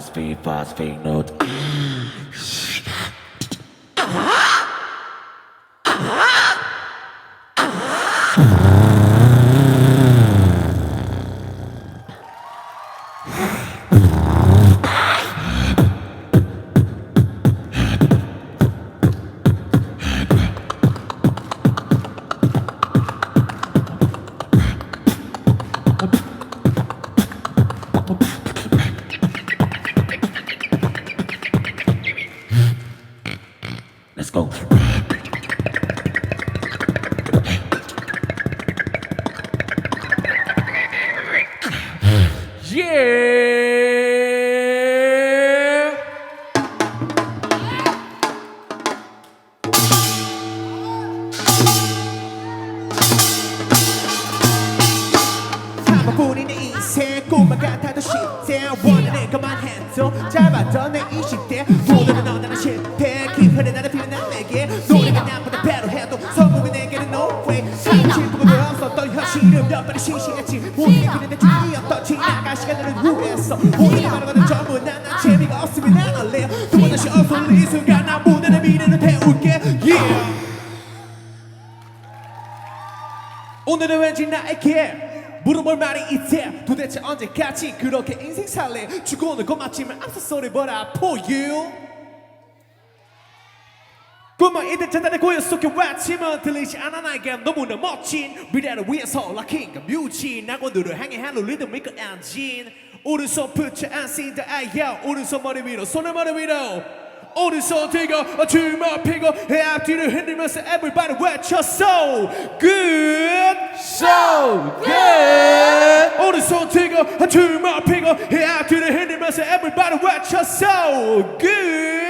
fast speed, fast speed note. 모든 내 주위였던 지나갈 시간들을 후회했어. 모든 말하고는 전부 난난 재미가 없으면 안 할래 두번 다시 어서 이 순간 나 무대를 미래를 태울게. Yeah. 오늘은 왠지 나에게 물어볼 말이 있대 도대체 언제까지 그렇게 인생 살래? 죽어오는 고맙지만 I'm so sorry but I for you 꿈은 이들 잔단의 고요 속에 외침은 들리지 않아 나에게 너무나 멋진 미래를 위해서 락킹과 뮤진 낙원들을 향해 하는 이끌 엔진. 오른손 in the air 오른손 머리 위로 손을 머리 위로. 오른손 들고 주먹 펴고 앞뒤를 흔들면서 everybody so good So good. 오른손 들고 주먹 펴고 앞뒤를 흔들면서 everybody so good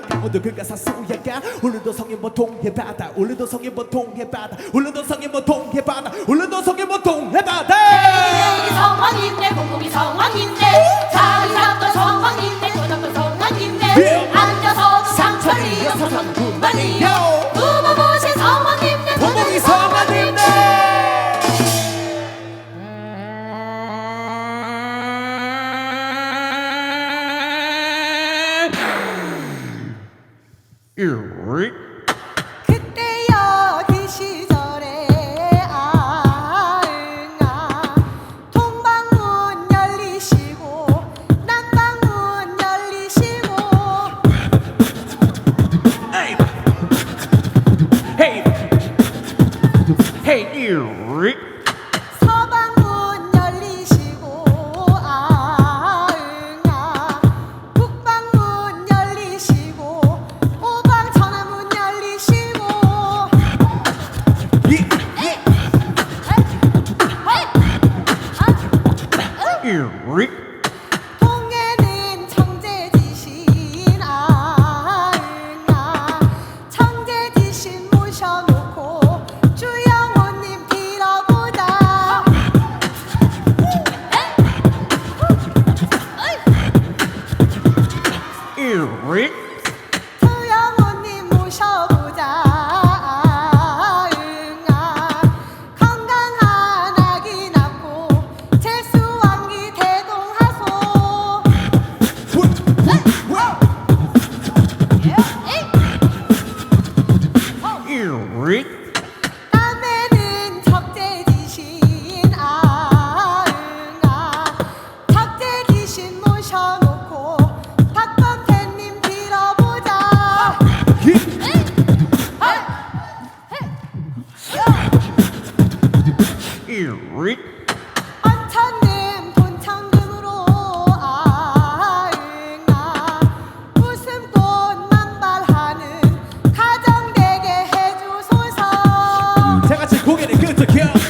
찬양 오늘 그가 사수야가 오늘도 성령 보통해 받아 오늘도 성령 보통해 받아 오늘도 성령 보통해 받아 오늘도 성령 보통해 뭐 받아 대대기 성원인데 공공이 성원인데 자기상도 성원인데 앉아서 그 상처를 이어서 선구만이요. 부모 모신 성원인데 도덕이 성원 Eureka! together.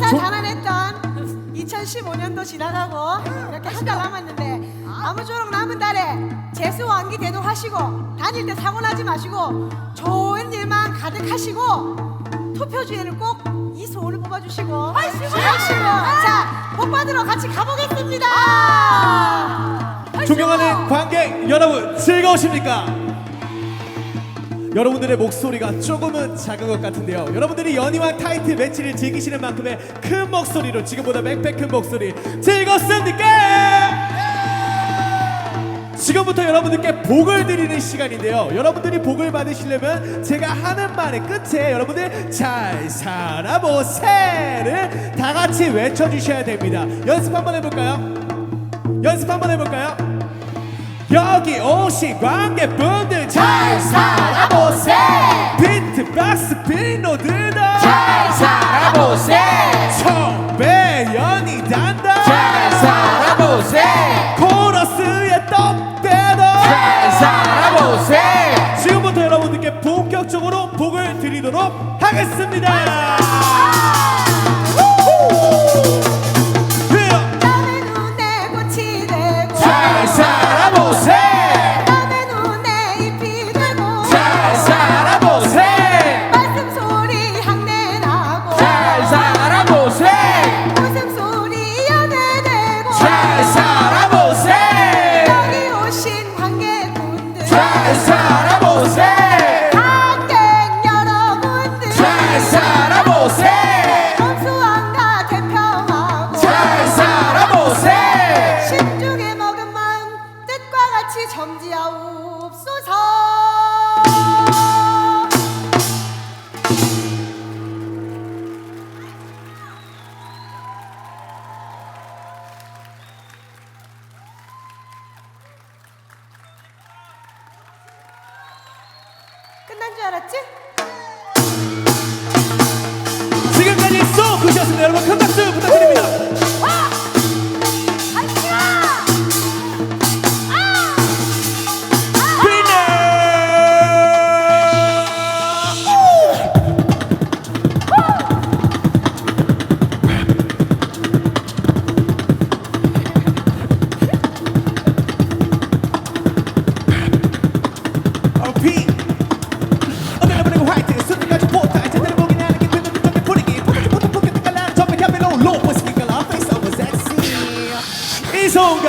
다사 다난했던 2015년도 지나가고 이렇게 한 달 남았는데 아무쪼록 남은 달에 재수 완기 대도하시고 다닐 때 사고 나지 마시고 좋은 일만 가득하시고 투표 주에는 꼭 이 소원을 뽑아주시고 하시고 자, 복 받으러 같이 가보겠습니다. 존경하는 관객 여러분 즐거우십니까? 여러분들의 목소리가 조금은 작은 것 같은데요. 여러분들이 연희왕 타이틀 매치를 즐기시는 만큼의 큰 목소리로 지금보다 맥백 큰 목소리 즐겁습니까? 지금부터 여러분들께 복을 드리는 시간인데요. 여러분들이 복을 받으시려면 제가 하는 말의 끝에 여러분들 잘 살아보세를 다 같이 외쳐주셔야 됩니다. 연습 한번 해볼까요? 연습 한번 해볼까요? 여기 오신 관객분들 잘 살아보세. 비트박스 빈노들도 잘 살아보세. 청배연이 단다. 잘 살아보세. 코러스의 떡대도. 잘 살아보세. 지금부터 여러분들께 본격적으로 복을 드리도록 하겠습니다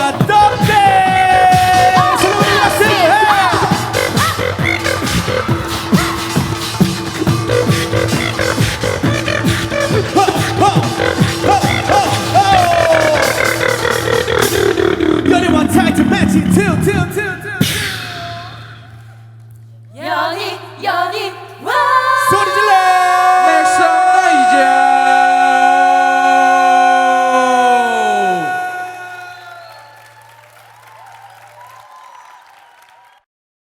이송가 떡